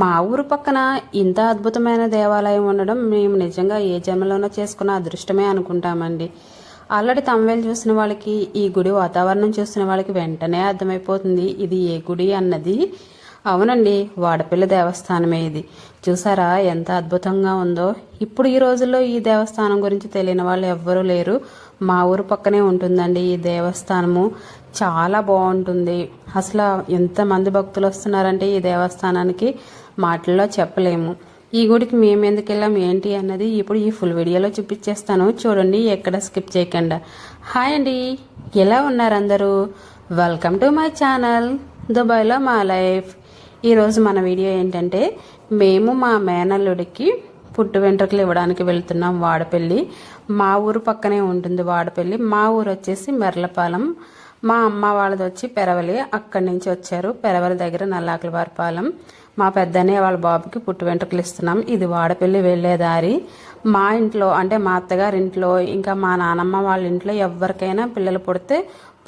మా ఊరు పక్కన ఇంత అద్భుతమైన దేవాలయం ఉండడం మేము నిజంగా ఏ జన్మలోనో చేసుకున్న అదృష్టమే అనుకుంటామండి. ఆల్రెడీ తమిళ చూసిన వాళ్ళకి ఈ గుడి వాతావరణం చూసిన వాళ్ళకి వెంటనే అర్థమైపోతుంది ఇది ఏ గుడి అన్నది. అవునండి వాడపల్లి దేవస్థానమే ఇది. చూసారా ఎంత అద్భుతంగా ఉందో. ఇప్పుడు ఈ రోజుల్లో ఈ దేవస్థానం గురించి తెలియని వాళ్ళు ఎవ్వరూ లేరు. మా ఊరు పక్కనే ఉంటుందండి ఈ దేవస్థానము. చాలా బాగుంటుంది. అసలు ఎంతమంది భక్తులు వస్తున్నారంటే ఈ దేవస్థానానికి. మాటల్లో చెప్పలేము. ఈ గుడికి మేము ఎందుకు వెళ్ళాం ఏంటి అన్నది ఇప్పుడు ఈ ఫుల్ వీడియోలో చూపించేస్తాను. చూడండి ఎక్కడ స్కిప్ చేయకుండా. హాయ్ అండి ఎలా ఉన్నారు అందరూ? వెల్కమ్ టు మై ఛానల్ దుబాయ్లో మా లైఫ్. ఈరోజు మన వీడియో ఏంటంటే మేము మా మేనల్లుడికి పుట్టు వెంట్రుకలు ఇవ్వడానికి వెళ్తున్నాం వాడపల్లి. మా ఊరు పక్కనే ఉంటుంది వాడపల్లి. మా ఊరు వచ్చేసి మెర్లపాలెం. మా అమ్మ వాళ్ళది వచ్చి పెరవలి. అక్కడి నుంచి వచ్చారు పెరవలి దగ్గర నల్లాకలవారిపాలెం. మా పెద్దనే వాళ్ళ బాబుకి పుట్టు వెంట్రుకలు ఇస్తున్నాం. ఇది వాడపల్లి వెళ్ళే దారి మా ఇంట్లో అంటే మా అత్తగారి ఇంట్లో ఇంకా మా నానమ్మ వాళ్ళ ఇంట్లో ఎవరికైనా పిల్లలు పుడితే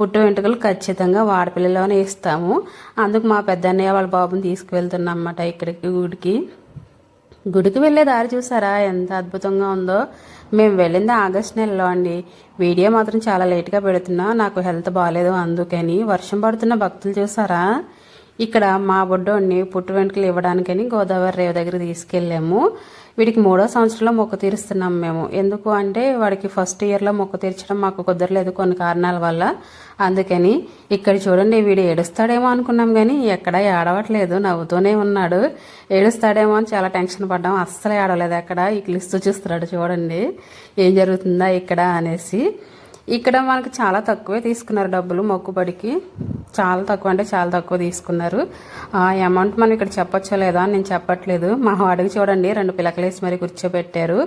పుట్టు వెంట్రుకలు ఖచ్చితంగా వాడపల్లిలోనే ఇస్తాము. అందుకు మా పెద్దన్నయ్య వాళ్ళ బాబుని తీసుకువెళ్తున్నాం అన్నమాట ఇక్కడికి గుడికి. గుడికి వెళ్ళే దారి చూసారా? ఎంత అద్భుతంగా ఉందో. మేము వెళ్ళింది ఆగస్ట్ నెలలో అండి. వీడియో మాత్రం చాలా లేట్గా పెడుతున్నా. నాకు హెల్త్ బాగాలేదు అందుకని. వర్షం పడుతున్న భక్తులు చూసారా? ఇక్కడ మా బొడ్డోడిని పుట్టు వెంట్రుకలు ఇవ్వడానికని గోదావరి రేవు దగ్గర తీసుకెళ్ళాము. వీడికి మూడో సంవత్సరంలో మొక్క తీరుస్తున్నాం మేము. ఎందుకు అంటే వాడికి ఫస్ట్ ఇయర్లో మొక్క తీర్చడం మాకు కుదరలేదు కొన్ని కారణాల వల్ల. అందుకని ఇక్కడ చూడండి వీడు ఏడుస్తాడేమో అనుకున్నాం కానీ ఎక్కడ ఏడవట్లేదు నవ్వుతూనే ఉన్నాడు. ఏడుస్తాడేమో అని చాలా టెన్షన్ పడ్డాం. అస్సలు ఏడవలేదు ఎక్కడ. ఈ చూస్తున్నాడు చూడండి. ఏం జరుగుతుందా ఇక్కడ అనేసి. ఇక్కడ మనకు చాలా తక్కువే తీసుకున్నారు డబ్బులు మొక్కుబడికి. చాలా తక్కువ అంటే చాలా తక్కువ తీసుకున్నారు. ఆ అమౌంట్ మనం ఇక్కడ చెప్పొచ్చో లేదా? నేను చెప్పట్లేదు. మా వాడికి చూడండి రెండు పిలకలేసి మరి కూర్చోబెట్టారు.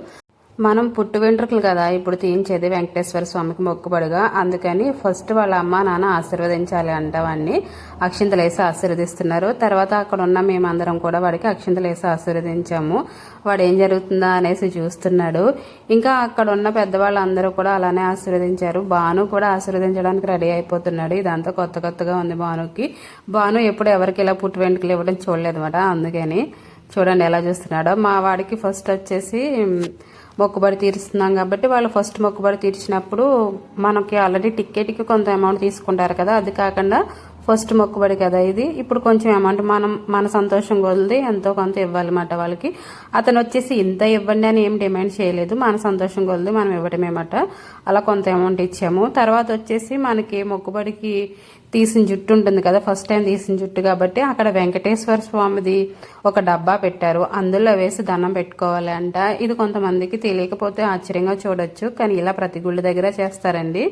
మనం పుట్టు వెంట్రుకలు కదా ఇప్పుడు తీయించేది వెంకటేశ్వర స్వామికి మొక్కుబడిగా. అందుకని ఫస్ట్ వాళ్ళ అమ్మ నాన్న ఆశీర్వదించాలి అంటవాన్ని అక్షింతలు వేసి ఆశీర్వదిస్తున్నారు. తర్వాత అక్కడ ఉన్న మేమందరం కూడా వాడికి అక్షింతలు వేసి ఆశీర్వదించాము. వాడు ఏం జరుగుతుందా అనేసి చూస్తున్నాడు. ఇంకా అక్కడ ఉన్న పెద్దవాళ్ళందరూ కూడా అలానే ఆశీర్వదించారు. భాను కూడా ఆశీర్వదించడానికి రెడీ అయిపోతున్నాడు. ఇదంతా కొత్త కొత్తగా ఉంది భానుకి. భాను ఎప్పుడు ఎవరికి ఇలా పుట్టు వెంట్రుకలు ఇవ్వడం చూడలేదు అందుకని చూడండి ఎలా చూస్తున్నాడో. మా వాడికి ఫస్ట్ వచ్చేసి మొక్కుబడి తీరుస్తున్నాం కాబట్టి వాళ్ళు ఫస్ట్ మొక్కుబడి తీర్చినప్పుడు మనకి ఆల్రెడీ టికెట్కి కొంత అమౌంట్ తీసుకుంటారు కదా అది కాకుండా ఫస్ట్ మొక్కుబడి కదా ఇది. ఇప్పుడు కొంచెం అమౌంట్ మనం మన సంతోషం కొలిది ఎంతో కొంత ఇవ్వాలన్నమాట వాళ్ళకి. అతను వచ్చేసి ఇంత ఇవ్వండి అని ఏం డిమాండ్ చేయలేదు మన సంతోషం కొలిది మనం ఇవ్వటమేమాట. అలా కొంత అమౌంట్ ఇచ్చాము. తర్వాత వచ్చేసి మనకి మొక్కుబడికి తీసిన జుట్టు ఉంటుంది కదా ఫస్ట్ టైం తీసిన జుట్టు కాబట్టి అక్కడ వెంకటేశ్వర స్వామిది ఒక డబ్బా పెట్టారు. అందులో వేసి దండం పెట్టుకోవాలి అంట ఇది కొంతమందికి తెలియకపోతే ఆశ్చర్యంగా చూడొచ్చు కానీ ఇలా ప్రతి గుళ్ళ దగ్గర చేస్తారండి.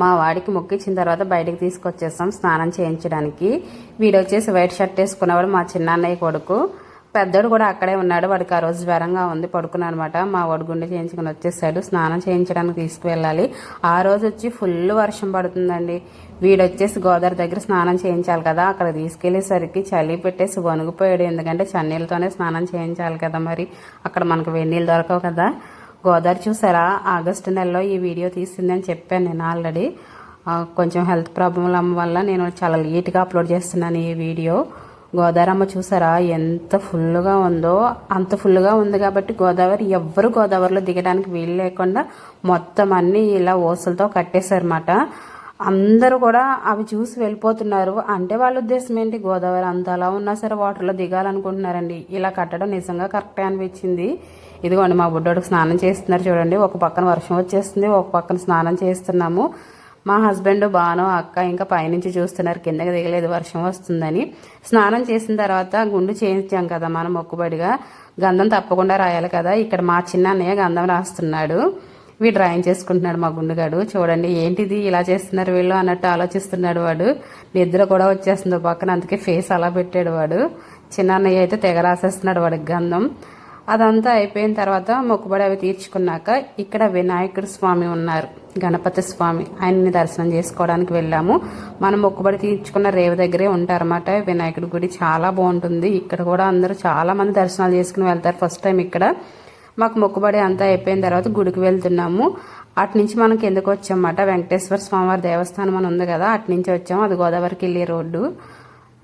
మా వాడికి మొక్కిచ్చిన తర్వాత బయటకు తీసుకొచ్చేస్తాం స్నానం చేయించడానికి. వీడొచ్చేసి వైట్ షర్ట్ వేసుకున్నవాడు మా చిన్నాన్నయ్య కొడుకు. పెద్దోడు కూడా అక్కడే ఉన్నాడు. వాడికి ఆ రోజు జ్వరంగా ఉంది. పడుకున్నాడు అనమాట మా వాడు గుండె చేయించుకుని వచ్చేసాడు. స్నానం చేయించడానికి తీసుకువెళ్ళాలి. ఆ రోజు వచ్చి ఫుల్ వర్షం పడుతుందండి. వీడు వచ్చేసి గోదావరి దగ్గర స్నానం చేయించాలి కదా. అక్కడ తీసుకెళ్ళేసరికి చలి పెట్టేసి వణుకుపోయాడు. ఎందుకంటే చన్నీళ్ళతోనే స్నానం చేయించాలి కదా మరి. అక్కడ మనకు వెన్నీళ్ళు దొరకవు కదా. గోదావరి చూసారా? ఆగస్టు నెలలో ఈ వీడియో తీసిందని చెప్పాను నేను ఆల్రెడీ. కొంచెం హెల్త్ ప్రాబ్లం వల్ల నేను చాలా లేట్గా అప్లోడ్ చేస్తున్నాను ఈ వీడియో. గోదావరమ్మ చూసారా? ఎంత ఫుల్గా ఉందో అంత ఫుల్గా ఉంది కాబట్టి గోదావరి ఎవ్వరు గోదావరిలో దిగడానికి వీలు లేకుండా మొత్తం అన్ని ఇలా ఓసలతో కట్టేశారన్నమాట. అందరూ కూడా అవి చూసి వెళ్ళిపోతున్నారు. అంటే వాళ్ళ ఉద్దేశం ఏంటి? గోదావరి అంత అలా ఉన్నా సరే వాటర్లో దిగాలనుకుంటున్నారండి. ఇలా కట్టడం నిజంగా కరెక్టే అనిపించింది. ఇదిగోండి మా బుడ్డోడికి స్నానం చేస్తున్నారు చూడండి. ఒక పక్కన వర్షం వచ్చేస్తుంది ఒక పక్కన స్నానం చేస్తున్నాము. మా హస్బెండ్ బాను అక్క ఇంకా పైనుంచి చూస్తున్నారు కిందకి దిగలేదు వర్షం వస్తుందని. స్నానం చేసిన తర్వాత గుండు చేయించాం కదా మనం మొక్కుబడిగా. గంధం తప్పకుండా రాయాలి కదా. ఇక్కడ మా చిన్న అన్నయ్య గంధం రాస్తున్నాడు. వీడు డ్రాయింగ్ చేసుకుంటున్నాడు మా గుండుగాడు. చూడండి ఏంటిది ఇలా చేస్తున్నారు వీళ్ళు అన్నట్టు ఆలోచిస్తున్నాడు వాడు. నిద్ర కూడా వచ్చేస్తుంది పక్కన అందుకే ఫేస్ అలా పెట్టాడు వాడు. చిన్న అన్నయ్య అయితే తెగ రాసేస్తున్నాడు వాడికి గంధం. అదంతా అయిపోయిన తర్వాత మొక్కుబడి అవి తీర్చుకున్నాక ఇక్కడ వినాయకుడు స్వామి ఉన్నారు. గణపతి స్వామి ఆయన్ని దర్శనం చేసుకోవడానికి వెళ్ళాము. మనం మొక్కుబడి తీర్చుకున్న రేవు దగ్గరే ఉంటారన్నమాట. వినాయకుడి గుడి చాలా బాగుంటుంది. ఇక్కడ కూడా అందరూ చాలా మంది దర్శనాలు చేసుకుని వెళ్తారు ఫస్ట్ టైం ఇక్కడ. మాకు మొక్కుబడి అంతా అయిపోయిన తర్వాత గుడికి వెళ్తున్నాము. అటు నుంచి మనం కిందకు వచ్చామన్నమాట. వెంకటేశ్వర స్వామివారి దేవస్థానం అని ఉంది కదా అటు నుంచి వచ్చాము. అది గోదావరికి వెళ్ళే రోడ్డు.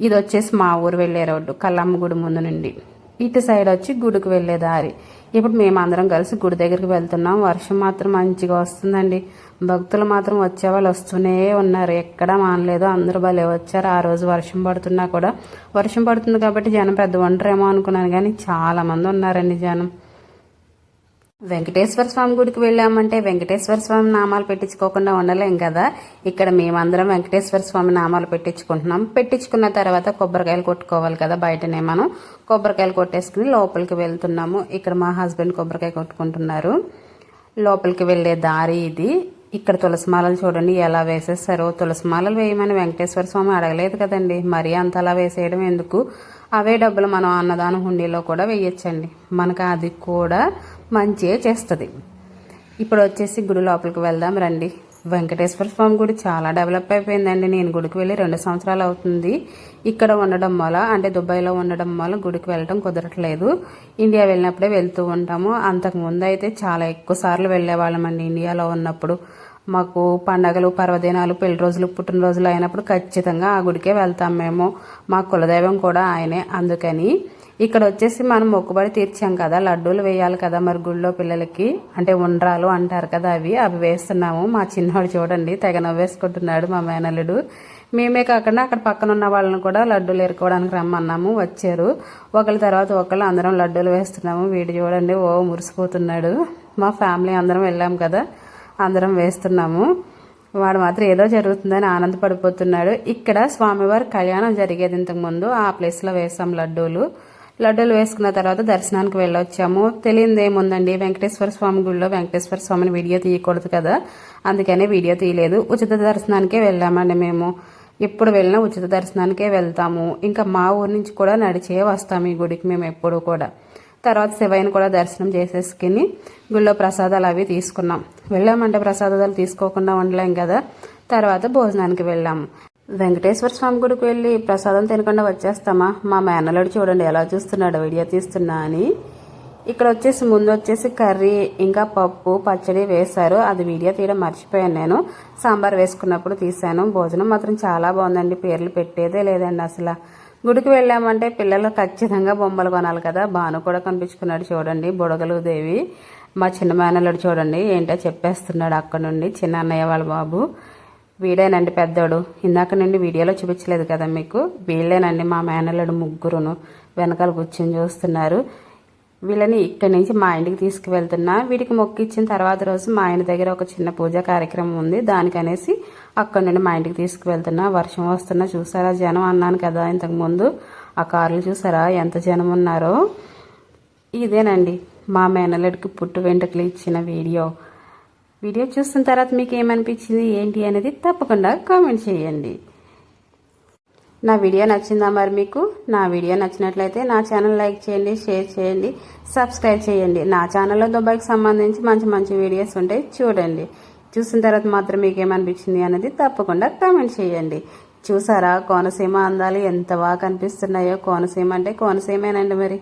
ఇది వచ్చేసి మా ఊరు వెళ్ళే రోడ్డు కల్లమ్మ గుడి ముందు నుండి. ఇటు సైడ్ వచ్చి గుడికి వెళ్ళే దారి. ఇప్పుడు మేమందరం కలిసి గుడి దగ్గరికి వెళ్తున్నాం. వర్షం మాత్రం మంచిగా వస్తుందండి. భక్తులు మాత్రం వచ్చే వాళ్ళు వస్తూనే ఉన్నారు. ఎక్కడ మానలేదు అందరూ భలే వచ్చారు. ఆ రోజు వర్షం పడుతున్నా కూడా వర్షం పడుతుంది కాబట్టి జనం పెద్ద వంటరేమో అనుకున్నాను కానీ చాలా మంది ఉన్నారండి జనం. వెంకటేశ్వర స్వామి గుడికి వెళ్ళామంటే వెంకటేశ్వర స్వామి నామాలు పెట్టించుకోకుండా ఉండలేం కదా. ఇక్కడ మేమందరం వెంకటేశ్వర స్వామి నామాలు పెట్టించుకుంటున్నాం. పెట్టించుకున్న తర్వాత కొబ్బరికాయలు కొట్టుకోవాలి కదా బయటనే మనం. కొబ్బరికాయలు కొట్టేసుకుని లోపలికి వెళ్తున్నాము. ఇక్కడ మా హస్బెండ్ కొబ్బరికాయ కొట్టుకుంటున్నారు. లోపలికి వెళ్ళే దారి ఇది. ఇక్కడ తులసిమాలలు చూడండి ఎలా వేసేస్తారో. తులసిమాలలు వేయమని వెంకటేశ్వర స్వామి అడగలేదు కదండి. మరీ అంతలా వేసేయడం ఎందుకు? అవే డబ్బులు మనం అన్నదానం హుండీలో కూడా వేయచ్చండి. మనకు అది కూడా మంచిగా చేస్తుంది. ఇప్పుడు వచ్చేసి గుడి లోపలికి వెళ్దాం రండి. వెంకటేశ్వర స్వామి గుడి చాలా డెవలప్ అయిపోయిందండి. నేను గుడికి వెళ్ళి రెండు సంవత్సరాలు అవుతుంది. ఇక్కడ ఉండడం వల్ల అంటే దుబాయ్లో ఉండడం వల్ల గుడికి వెళ్ళడం కుదరట్లేదు. ఇండియా వెళ్ళినప్పుడే వెళ్తూ ఉంటాము. అంతకు ముందు అయితే చాలా ఎక్కువ సార్లు వెళ్ళేవాళ్ళమండి ఇండియాలో ఉన్నప్పుడు. మాకు పండగలు పర్వదినాలు పెళ్ళి రోజులు పుట్టినరోజులు అయినప్పుడు ఖచ్చితంగా ఆ గుడికే వెళ్తాం మేము. మా కులదైవం కూడా ఆయనే. అందుకని ఇక్కడ వచ్చేసి మనం మొక్కుబడి తీర్చాం కదా లడ్డూలు వేయాలి కదా మరి గుళ్ళో పిల్లలకి. అంటే ఉండ్రాలు అంటారు కదా అవి అవి వేస్తున్నాము. మా చిన్నవాడు చూడండి తెగ నవ్వేసుకుంటున్నాడు మా మేనల్లుడు. మేమే కాకుండా అక్కడ పక్కన ఉన్న వాళ్ళని కూడా లడ్డూలు ఎరుకోవడానికి రమ్మన్నాము వచ్చారు. ఒకళ్ళ తర్వాత ఒకళ్ళు అందరం లడ్డూలు వేస్తున్నాము. వీడు చూడండి ఓ మురిసిపోతున్నాడు. మా ఫ్యామిలీ అందరం వెళ్ళాం కదా అందరం వేస్తున్నాము. వాడు మాత్రం ఏదో జరుగుతుందని ఆనందపడిపోతున్నాడు. ఇక్కడ స్వామివారి కళ్యాణం జరిగేది ఇంతకుముందు ఆ ప్లేస్లో వేసాం లడ్డూలు. లడ్డూలు వేసుకున్న తర్వాత దర్శనానికి వెళ్ళొచ్చాము. తెలియదు ఏముందండి? వెంకటేశ్వర స్వామి గుడిలో వెంకటేశ్వర స్వామిని వీడియో తీయకూడదు కదా? అందుకనే వీడియో తీయలేదు. ఉచిత దర్శనానికే వెళ్ళామండి మేము. ఎప్పుడు వెళ్ళినా ఉచిత దర్శనానికే వెళ్తాము. ఇంకా మా ఊరి నుంచి కూడా నడిచే వస్తాము ఈ గుడికి మేము ఎప్పుడు కూడా. తర్వాత శివయ్యని కూడా దర్శనం చేసేసుకుని గుళ్ళో ప్రసాదాలు అవి తీసుకున్నాం. వెళ్ళామంటే ప్రసాదాలు తీసుకోకుండా ఉండలేం కదా? తర్వాత భోజనానికి వెళ్ళాము వెంకటేశ్వర స్వామి గుడికి వెళ్ళి ప్రసాదం తినకుండా వచ్చేస్తామా? మా మేనల్లుడు చూడండి ఎలా చూస్తున్నాడు వీడియో తీస్తున్నా అని. ఇక్కడ వచ్చేసి ముందు వచ్చేసి కర్రీ ఇంకా పప్పు పచ్చడి వేశారు. అది వీడియో తీయడం మర్చిపోయాను నేను. సాంబార్ వేసుకున్నప్పుడు తీసాను భోజనం మాత్రం చాలా బాగుందండి. పేర్లు పెట్టేదే లేదండి అసలు. గుడికి వెళ్ళామంటే పిల్లలు ఖచ్చితంగా బొమ్మలు కొనాలి కదా. బాను కూడా కనిపించుకున్నాడు చూడండి బుడగలు దేవి. మా చిన్న మేనల్లుడు చూడండి ఏంటో చెప్పేస్తున్నాడు అక్కడ నుండి. చిన్న అన్నయ్య వాళ్ళ బాబు. వీడేనండి పెద్దోడు. ఇందాక నుండి వీడియోలో చూపించలేదు కదా మీకు. వీళ్ళేనండి మా మేనల్లుడు ముగ్గురును వెనకాల కూర్చొని చూస్తున్నారు. వీళ్ళని ఇక్కడి నుంచి మా ఇంటికి తీసుకువెళ్తున్నా. వీడికి మొక్కిచ్చిన తర్వాత రోజు మా ఆయన దగ్గర ఒక చిన్న పూజా కార్యక్రమం ఉంది. దానికనేసి అక్కడి నుండి మా ఇంటికి తీసుకువెళ్తున్నా. వర్షం వస్తున్నా. చూసారా జనం అన్నాను కదా ఇంతకుముందు ఆ కార్లు చూసారా ఎంత జనం ఉన్నారో. ఇదేనండి మా మేనల్లుడికి పుట్టు వెంట్రుకలు ఇచ్చిన వీడియో. వీడియో చూసిన తర్వాత మీకు ఏమనిపించింది ఏంటి అనేది తప్పకుండా కామెంట్ చేయండి. నా వీడియో నచ్చిందా మరి మీకు? నా వీడియో నచ్చినట్లయితే నా ఛానల్ లైక్ చేయండి షేర్ చేయండి సబ్స్క్రైబ్ చేయండి. నా ఛానల్లో దుబాయ్కి సంబంధించి మంచి మంచి వీడియోస్ ఉంటాయి చూడండి. చూసిన తర్వాత మాత్రం మీకు ఏమనిపించింది అనేది తప్పకుండా కామెంట్ చేయండి. చూసారా కోనసీమ అందాలు ఎంత బాగా కనిపిస్తున్నాయో? కోనసీమ అంటే కోనసీమేనండి మరి.